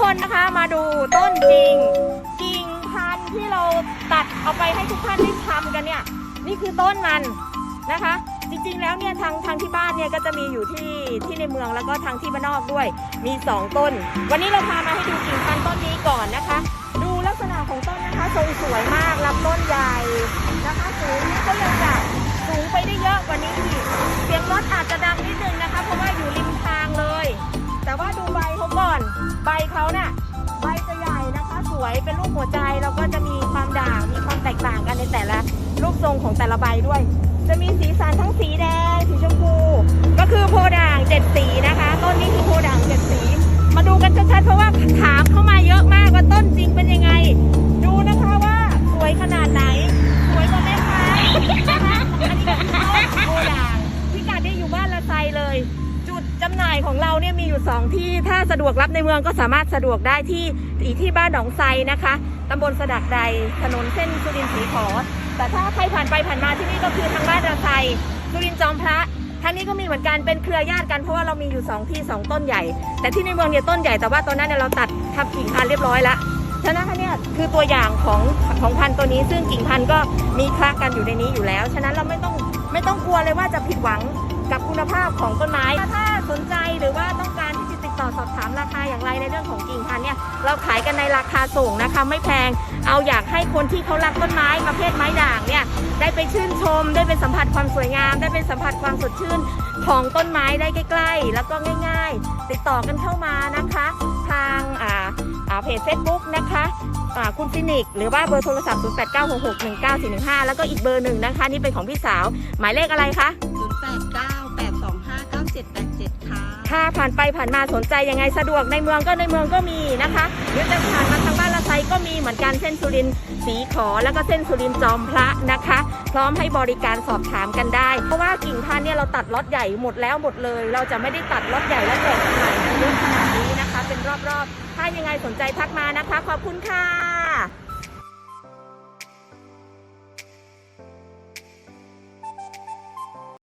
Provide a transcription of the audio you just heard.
คนนะคะมาดูต้นจริงกิ่งพันธุ์ที่เราตัดเอาไปให้ทุกท่านได้ทำกันเนี่ย นี่คือต้นมันนะคะ จริงๆแล้วเนี่ยทางทางที่บ้านเนี่ยก็จะมีอยู่ที่ที่ในเมืองแล้วก็ทางที่บ้านนอกด้วย มี 2 ต้น วันนี้เราพามาให้ดูกิ่งพันธุ์ต้นนี้ก่อนนะคะ ดูลักษณะของต้นนะคะทรงสวยมากลำต้นใหญ่นะคะสูงก็ยัง ใบเขาเนี่ยใบจะใหญ่นะคะ สวยเป็นรูปหัวใจแล้วก็จะมีความด่างมีความแตกต่างกันในแต่ละรูปทรงของแต่ละใบด้วย จะมีสีสันทั้งสีแดงสีชมพู ก็คือโพด่างเจ็ดสีนะคะต้นนี้คือโพด่างเจ็ดสี มาดูกันชัดๆเพราะว่าถามเข้ามาเยอะมากว่าต้นจริงเป็นยังไง ดูนะคะว่าสวยขนาดไหน สวยกว่าแม่ค้านะคะอันนี้ก็คือต้นโพด่างพิกัดนี่อยู่บ้านละไซเลย จุดจำหน่ายของเราเนี่ยมีอยู่ 2 ที่ ถ้าสะดวกรับในเมืองก็สามารถสะดวกได้ที่อีที่บ้านหนองไซนะคะตำบลสะดักใด ถนนเส้นสุรินทร์ศรีขอ แต่ถ้าใครผ่านไปผ่านมาที่นี่ก็คือทางบ้านระไซสุรินทร์จอมพระทางนี้ก็มีเหมือนกันเป็นเครือญาติกันเพราะว่าเรามีอยู่ 2 ที่ 2 ต้นใหญ่ แต่ที่ในเมืองเนี่ยต้นใหญ่แต่ว่าตอนนั้นเนี่ยเราตัดทับกิ่งพันธุ์เรียบร้อยแล้วฉะนั้นเนี่ยคือตัวอย่างของของพันธุ์ตัวนี้ ซึ่งกิ่งพันธุ์ก็มีคละกันอยู่ในนี้อยู่แล้ว ฉะนั้นเราไม่ต้องไม่ต้องกลัวเลยว่าจะผิดหวังกับคุณภาพของต้นไม้ถ้า นใจหรือว่าต้องการที่จะติดต่อสอบถามราคาอย่างไรในเรื่องของกิ่งพันธุ์เนี่ยเราขายกันในราคาส่งนะคะไม่แพง เอาอยากให้คนที่เขารักต้นไม้ประเภทไม้ด่างเนี่ยได้ไปชื่นชม ได้ไปสัมผัสความสวยงาม ได้ไปสัมผัสความสดชื่นของต้นไม้ได้ใกล้ๆ แล้วก็ง่าย ๆ ติดต่อกันเข้ามานะคะ ทางอ่าอ่าเพจ Facebook นะคะคุณฟินิกหรือว่าเบอร์โทรศัพท์ 0896619415 แล้วก็อีกเบอร์หนึ่งนะคะ นี่เป็นของพี่สาว หมายเลขอะไรคะ 787 ค่ะถ้าผ่านไปผ่านมาสนใจยังไงสะดวกในเมืองก็ในเมืองก็มีนะคะหรือจะผ่านมาทางบ้านละไซก็มีเหมือนกันเส้นสุรินสีขอแล้วก็เส้นสุรินจอมพระนะคะ พร้อมให้บริการสอบถามกันได้ เพราะว่ากิ่งพันธุ์เนี่ยเราตัดล็อตใหญ่หมดแล้วหมดเลย เราจะไม่ได้ตัดล็อตใหญ่แล้วแจกจำหน่ายเยอะขนาดนี้นะคะ เป็นรอบๆ ถ้ายังไงสนใจทักมานะคะ ขอบคุณค่ะ